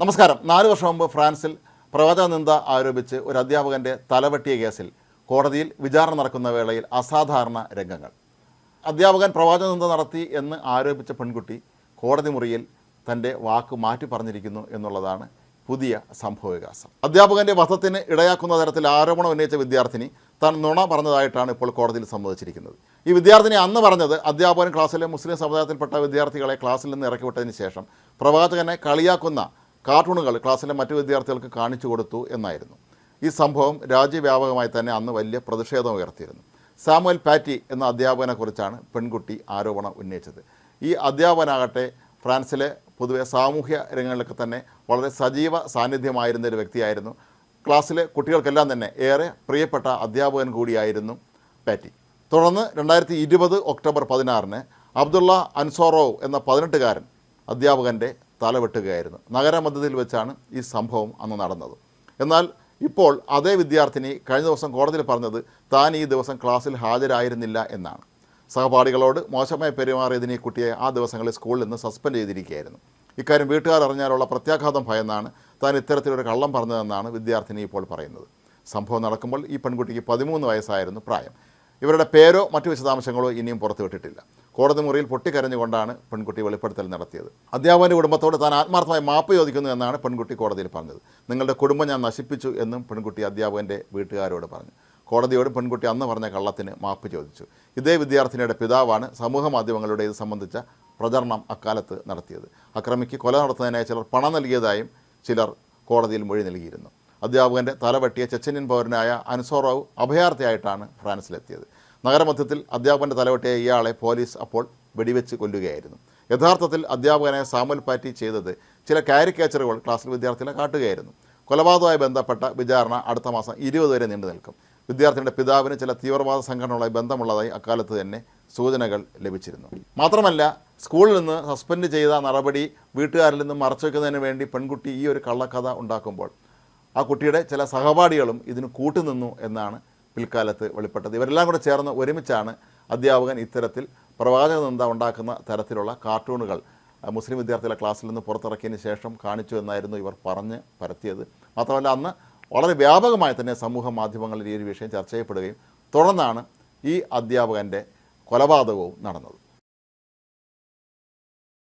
നമസ്കാരം. നാല് വർഷം മുമ്പ് ഫ്രാൻസിൽ പ്രവചന നിന്ദ ആരോപിച്ച് ഒരു അധ്യാപകന്റെ തലവെട്ടിയ കേസിൽ കോടതിയിൽ വിചാരണ നടക്കുന്ന വേളയിൽ അസാധാരണ രംഗങ്ങൾ. അധ്യാപകൻ പ്രവചന നിന്ദ നടത്തി എന്ന് ആരോപിച്ച പെൺകുട്ടി കോടതി മുറിയിൽ തന്റെ വാക്ക് മാറ്റി പറഞ്ഞിരിക്കുന്നു എന്നുള്ളതാണ് പുതിയ സംഭവവികാസം. അധ്യാപകന്റെ വധത്തിന് ഇടയാക്കുന്ന തരത്തിൽ ആരോപണം ഉന്നയിച്ച വിദ്യാർത്ഥിനി താൻ നുണ പറഞ്ഞതായിട്ടാണ് ഇപ്പോൾ കോടതിയിൽ സമ്മതിച്ചിരിക്കുന്നത്. ഈ വിദ്യാർത്ഥിനി അന്ന് പറഞ്ഞത് അധ്യാപകൻ ക്ലാസ്സിലെ മുസ്ലിം സമുദായത്തിൽപ്പെട്ട വിദ്യാർത്ഥികളെ ക്ലാസ്സിൽ നിന്ന് ഇറക്കിവിട്ടതിന് ശേഷം പ്രവാചകനെ കളിയാക്കുന്ന കാർട്ടൂണുകൾ ക്ലാസ്സിലെ മറ്റു വിദ്യാർത്ഥികൾക്ക് കാണിച്ചു കൊടുത്തു എന്നായിരുന്നു. ഈ സംഭവം രാജ്യവ്യാപകമായി തന്നെ അന്ന് വലിയ പ്രതിഷേധം ഉയർത്തിയിരുന്നു. സാമുവൽ പാറ്റി എന്ന അധ്യാപകനെക്കുറിച്ചാണ് പെൺകുട്ടി ആരോപണം ഉന്നയിച്ചത്. ഈ അധ്യാപകനാകട്ടെ ഫ്രാൻസിലെ പൊതുവെ സാമൂഹ്യ രംഗങ്ങളിലൊക്കെ തന്നെ വളരെ സജീവ സാന്നിധ്യമായിരുന്ന ഒരു വ്യക്തിയായിരുന്നു. ക്ലാസ്സിലെ കുട്ടികൾക്കെല്ലാം തന്നെ ഏറെ പ്രിയപ്പെട്ട അധ്യാപകൻ കൂടിയായിരുന്നു പാറ്റി. തുടർന്ന് രണ്ടായിരത്തി ഇരുപത് ഒക്ടോബർ പതിനാറിന് അബ്ദുള്ള അൻസോറോവ് എന്ന പതിനെട്ടുകാരൻ അധ്യാപകന്റെ തലവെട്ടുകയായിരുന്നു. നഗരമധ്യത്തിൽ വെച്ചാണ് ഈ സംഭവം അന്ന് നടന്നത്. എന്നാൽ ഇപ്പോൾ അതേ വിദ്യാർത്ഥിനി കഴിഞ്ഞ ദിവസം കോടതിയിൽ പറഞ്ഞത് താൻ ഈ ദിവസം ക്ലാസ്സിൽ ഹാജരായിരുന്നില്ല എന്നാണ്. സഹപാഠികളോട് മോശമായി പെരുമാറിയതിന് ഈ കുട്ടിയെ ആ ദിവസങ്ങളിൽ സ്കൂളിൽ നിന്ന് സസ്പെൻഡ് ചെയ്തിരിക്കുകയായിരുന്നു. ഇക്കാര്യം വീട്ടുകാർ അറിഞ്ഞാലുള്ള പ്രത്യാഘാതം ഭയന്നാണ് താൻ ഇത്തരത്തിലൊരു കള്ളം പറഞ്ഞതെന്നാണ് വിദ്യാർത്ഥിനി ഇപ്പോൾ പറയുന്നത്. സംഭവം നടക്കുമ്പോൾ ഈ പെൺകുട്ടിക്ക് പതിമൂന്ന് വയസ്സായിരുന്നു പ്രായം. ഇവരുടെ പേരോ മറ്റു വിശദാംശങ്ങളോ ഇനിയും പുറത്തുവിട്ടിട്ടില്ല. കോടതി മുറിയിൽ പൊട്ടിക്കരഞ്ഞുകൊണ്ടാണ് പെൺകുട്ടി വെളിപ്പെടുത്തൽ നടത്തിയത്. അധ്യാപകന്റെ കുടുംബത്തോട് താൻ ആത്മാർത്ഥമായി മാപ്പ് ചോദിക്കുന്നു എന്നാണ് പെൺകുട്ടി കോടതിയിൽ പറഞ്ഞത്. നിങ്ങളുടെ കുടുംബം ഞാൻ നശിപ്പിച്ചു എന്നും പെൺകുട്ടി അധ്യാപകന്റെ വീട്ടുകാരോട് പറഞ്ഞു. കോടതിയോട് പെൺകുട്ടി അന്ന് പറഞ്ഞ കള്ളത്തിന് മാപ്പ് ചോദിച്ചു. ഇതേ വിദ്യാർത്ഥിനിയുടെ പിതാവാണ് സമൂഹ മാധ്യമങ്ങളുടെ ഇത് സംബന്ധിച്ച പ്രചരണം അക്കാലത്ത് നടത്തിയത്. അക്രമിക്ക് കൊല നടത്തുന്നതിനായി ചിലർ പണം നൽകിയതായും ചിലർ കോടതിയിൽ മൊഴി നൽകിയിരുന്നു. അധ്യാപകന്റെ തലവെട്ടിയ ചെച്ചന്യൻ പൗരനായ അൻസോറാവ് അഭയാർത്ഥിയായിട്ടാണ് ഫ്രാൻസിലെത്തിയത്. നഗരമധ്യത്തിൽ അധ്യാപകന്റെ തലവെട്ടിയ ഇയാളെ പോലീസ് അപ്പോൾ വെടിവെച്ച് കൊല്ലുകയായിരുന്നു. യഥാർത്ഥത്തിൽ അധ്യാപകനെ സാമുൽ പാറ്റി ചെയ്തത് ചില കാരിക്കേച്ചറുകൾ ക്ലാസ്സിൽ വിദ്യാർത്ഥികളെ കാട്ടുകയായിരുന്നു. കൊലപാതകവുമായി ബന്ധപ്പെട്ട വിചാരണ അടുത്ത മാസം ഇരുപത് വരെ നീണ്ടു നിൽക്കും. വിദ്യാർത്ഥിയുടെ പിതാവിന് ചില തീവ്രവാദ സംഘടനകളുമായി ബന്ധമുള്ളതായി അക്കാലത്ത് തന്നെ സൂചനകൾ ലഭിച്ചിരുന്നു. മാത്രമല്ല സ്കൂളിൽ നിന്ന് സസ്പെൻഡ് ചെയ്ത നടപടി വീട്ടുകാരിൽ നിന്ന് മറച്ചുവെക്കുന്നതിന് വേണ്ടി പെൺകുട്ടി ഈ ഒരു കള്ളക്കഥ ഉണ്ടാക്കുമ്പോൾ ആ കുട്ടിയുടെ ചില സഹപാഠികളും ഇതിന് കൂട്ടുനിന്നു എന്നാണ് പിൽക്കാലത്ത് വെളിപ്പെട്ടത്. ഇവരെല്ലാം കൂടെ ചേർന്ന് ഒരുമിച്ചാണ് അധ്യാപകൻ ഇത്തരത്തിൽ പ്രവാചക നിന്ദ ഉണ്ടാക്കുന്ന തരത്തിലുള്ള കാർട്ടൂണുകൾ മുസ്ലിം വിദ്യാർത്ഥികളെ ക്ലാസ്സിൽ നിന്ന് പുറത്തിറക്കിയതിന് ശേഷം കാണിച്ചു എന്നായിരുന്നു ഇവർ പറഞ്ഞ് പരത്തിയത്. മാത്രമല്ല അന്ന് വളരെ വ്യാപകമായി തന്നെ സമൂഹ മാധ്യമങ്ങളിൽ ഈ ഒരു വിഷയം ചർച്ച ചെയ്യപ്പെടുകയും തുടർന്നാണ് ഈ അധ്യാപകന്റെ കൊലപാതകവും നടന്നത്.